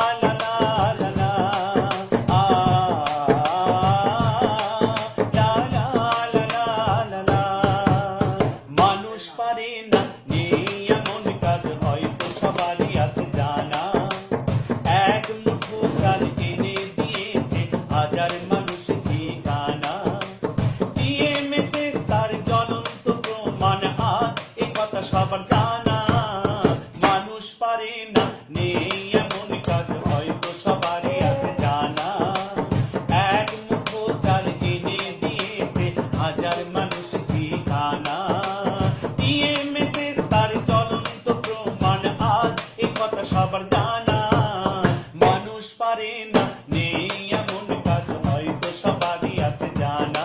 on সবার জানা মানুষ পারে না নেই এমন কাজ হয়তো সবারই আছে জানা।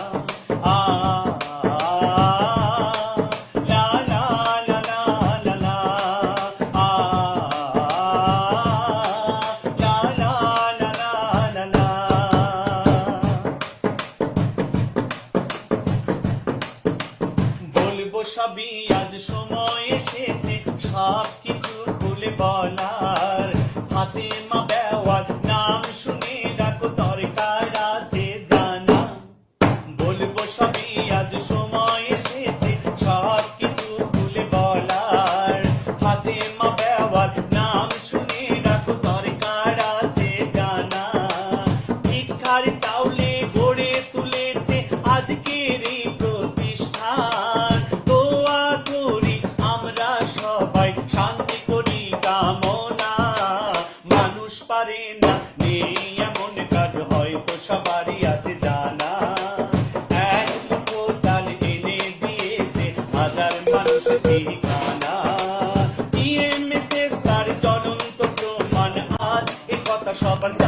বলব সবই আজ সময় এসেছে সব কিছু খুলে বলার হাতে মা বেওয়ার নাম শুনে রাখো দরকার আছে জানা। বলব সবই আজ সময় এসেছে, সব কিছু খুলে বলার। হাতে মা বেওয়ার নাম জানা। ভিক্ষার চাউলে ইএমএসএস তার জ্বলন্ত প্রমাণ আজ কথা সবার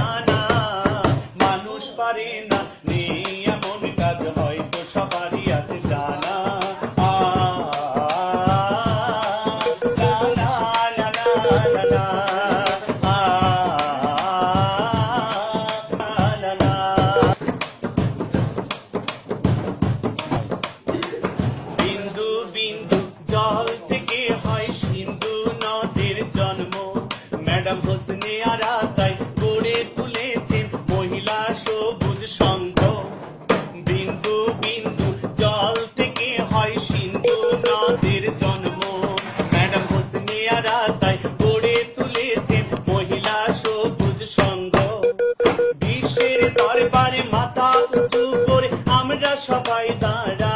দরবারে মাথা উঁচু করে আমরা সবাই দাঁড়া